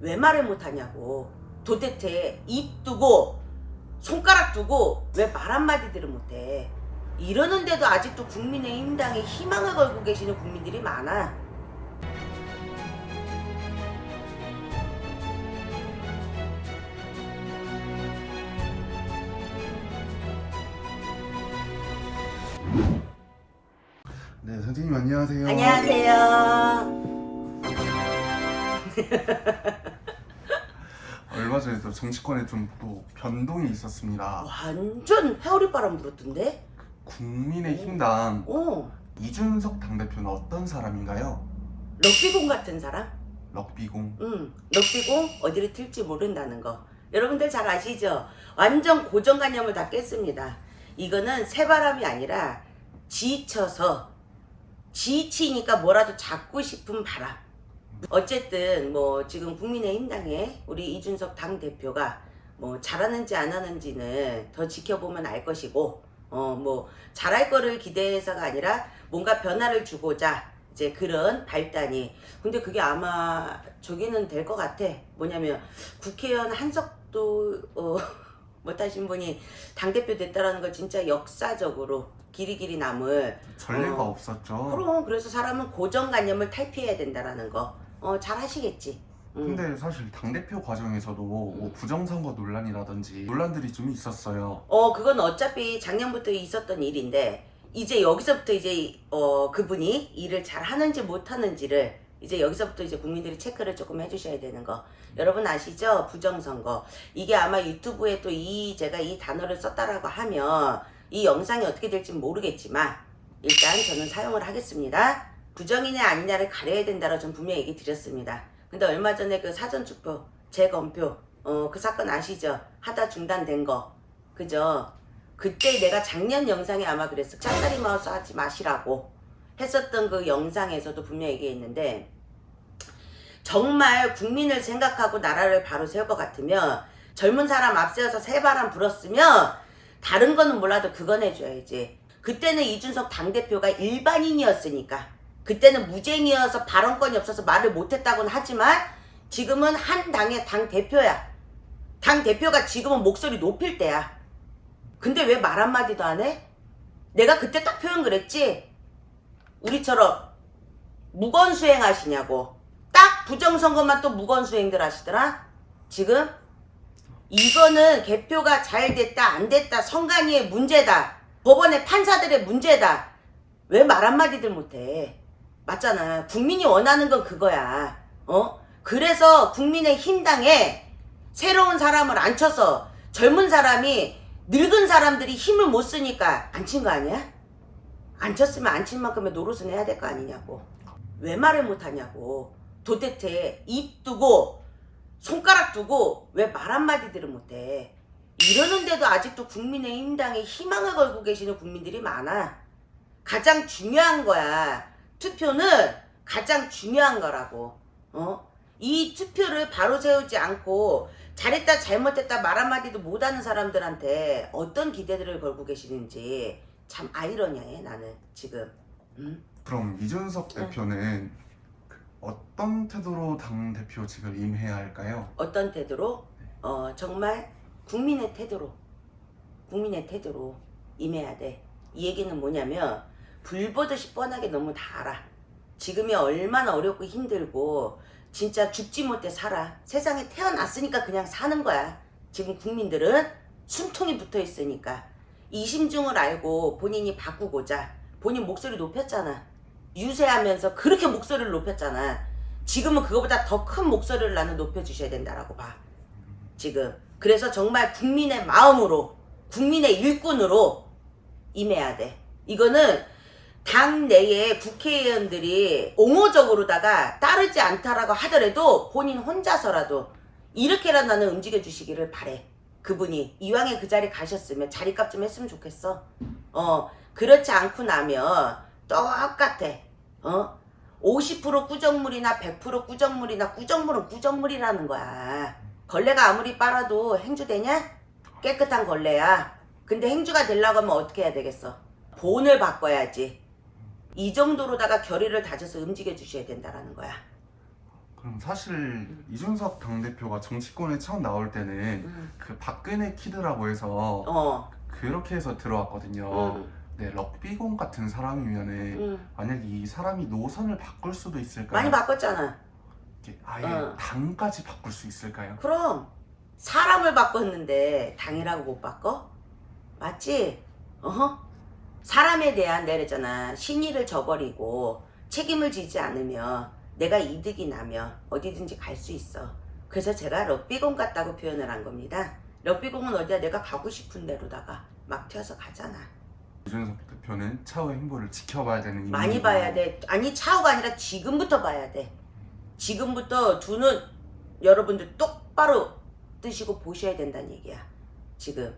왜 말을 못하냐고. 도대체 입 두고 손가락 두고 왜 말 한마디들을 못해. 이러는데도 아직도 국민의힘당에 희망을 걸고 계시는 국민들이 많아. 네, 선생님 안녕하세요. 안녕하세요. 얼마 전에도 정치권에 좀 또 변동이 있었습니다. 완전 회오리 바람 불었던데? 국민의힘당 어, 이준석 당대표는 어떤 사람인가요? 럭비공 같은 사람? 럭비공. 응, 럭비공 어디를 튈지 모른다는 거. 여러분들 잘 아시죠? 완전 고정관념을 다 깼습니다. 이거는 새바람이 아니라 지쳐서 지치니까 뭐라도 잡고 싶은 바람. 어쨌든 뭐 지금 국민의힘당에 우리 이준석 당 대표가 뭐 잘하는지 안 하는지는 더 지켜보면 알 것이고 어 뭐 잘할 거를 기대해서가 아니라 뭔가 변화를 주고자 이제 그런 발단이 근데 그게 아마 저기는 될 것 같아 뭐냐면 국회의원 한석도 어, 못하신 분이 당대표 됐다라는 거 진짜 역사적으로 길이 길이 남을 전례가 어. 없었죠. 그럼 그래서 사람은 고정관념을 탈피해야 된다라는 거 어, 잘 하시겠지. 음. 근데 사실 당대표 과정에서도 뭐 부정선거 논란이라든지 논란들이 좀 있었어요. 어 그건 어차피 작년부터 있었던 일인데 이제 여기서부터 이제 어 그분이 일을 잘 하는지 못 하는지를 이제 여기서부터 이제 국민들이 체크를 조금 해주셔야 되는 거. 여러분 아시죠? 부정선거. 이게 아마 유튜브에 또 이 제가 이 단어를 썼다라고 하면 이 영상이 어떻게 될지 모르겠지만 일단 저는 사용을 하겠습니다 부정이냐 아니냐를 가려야 된다고 전 분명히 얘기 드렸습니다 근데 얼마 전에 그 사전투표 재검표 어 그 사건 아시죠 하다 중단된 거 그죠? 그때 내가 작년 영상에 아마 그랬어. 짝다리 마우스 하지 마시라고 했었던 그 영상에서도 분명히 얘기했는데 정말 국민을 생각하고 나라를 바로 세울 것 같으면 젊은 사람 앞세워서 새바람 불었으면 다른 거는 몰라도 그건 해줘야지. 그때는 이준석 당대표가 일반인이었으니까 그때는 무쟁이어서 발언권이 없어서 말을 못했다고는 하지만 지금은 한 당의 당 대표야. 당 대표가 지금은 목소리 높일 때야. 근데 왜 말 한마디도 안 해? 내가 그때 딱 표현 그랬지? 우리처럼 무건수행 하시냐고. 딱 부정선거만 또 무건수행들 하시더라? 지금? 이거는 개표가 잘 됐다, 안 됐다, 선관위의 문제다. 법원의 판사들의 문제다. 왜 말 한마디들 못해? 맞잖아. 국민이 원하는 건 그거야. 어? 그래서 국민의 힘당에 새로운 사람을 앉혀서 젊은 사람이 늙은 사람들이 힘을 못 쓰니까 앉힌 거 아니야? 앉혔으면 앉힌 만큼의 노릇은 해야 될 거 아니냐고. 왜 말을 못 하냐고. 도대체 입 두고 손가락 두고 왜 말 한마디들을 못 해. 이러는데도 아직도 국민의 힘당에 희망을 걸고 계시는 국민들이 많아. 가장 중요한 거야. 투표는 가장 중요한 거라고. 어? 이 투표를 바로 세우지 않고 잘했다 잘못했다 말 한마디도 못하는 사람들한테 어떤 기대들을 걸고 계시는지 참 아이러니해 나는 지금 음? 그럼 이준석 네. 대표는 그 어떤 태도로 당 대표직을 임해야 할까요? 어떤 태도로 어 정말 국민의 태도로 국민의 태도로 임해야 돼. 이 얘기는 뭐냐면 불 보듯이 뻔하게 너무 다 알아. 지금이 얼마나 어렵고 힘들고 진짜 죽지 못해 살아. 세상에 태어났으니까 그냥 사는 거야. 지금 국민들은 숨통이 붙어 있으니까 이 심중을 알고 본인이 바꾸고자 본인 목소리 높였잖아. 유세하면서 그렇게 목소리를 높였잖아. 지금은 그거보다 더 큰 목소리를 나는 높여주셔야 된다라고 봐. 지금. 그래서 정말 국민의 마음으로, 국민의 일꾼으로 임해야 돼. 이거는 당 내에 국회의원들이 옹호적으로다가 따르지 않다라고 하더라도 본인 혼자서라도 이렇게라도 나는 움직여 주시기를 바래. 그분이 이왕에 그 자리 가셨으면 자리값 좀 했으면 좋겠어. 어, 그렇지 않고 나면 똑같아. 어? 50% 꾸정물이나 100% 꾸정물이나 꾸정물은 꾸정물이라는 거야. 걸레가 아무리 빨아도 행주 되냐? 깨끗한 걸레야. 근데 행주가 되려고 하면 어떻게 해야 되겠어? 본을 바꿔야지. 이 정도로다가 결의를 다져서 움직여 주셔야 된다라는 거야. 그럼 사실 이준석 당대표가 정치권에 처음 나올 때는 음. 그 박근혜 키드라고 해서 어. 그렇게 해서 들어왔거든요. 음. 네, 럭비공 같은 사람이면은 음. 만약 이 사람이 노선을 바꿀 수도 있을까요? 많이 바꿨잖아. 이렇게 아예 어. 당까지 바꿀 수 있을까요? 그럼 사람을 바꿨는데 당이라고 못 바꿔? 맞지? 어허? 사람에 대한 내랬잖아. 신의를 저버리고 책임을 지지 않으면 내가 이득이 나면 어디든지 갈 수 있어. 그래서 제가 럭비공 같다고 표현을 한 겁니다. 럭비공은 어디야 내가 가고 싶은 데로다가 막 튀어서 가잖아. 이준석 대표는 차후의 행보를 지켜봐야 되는 많이 봐야 돼. 아니 차후가 아니라 지금부터 봐야 돼. 지금부터 두 눈 여러분들 똑바로 뜨시고 보셔야 된다는 얘기야. 지금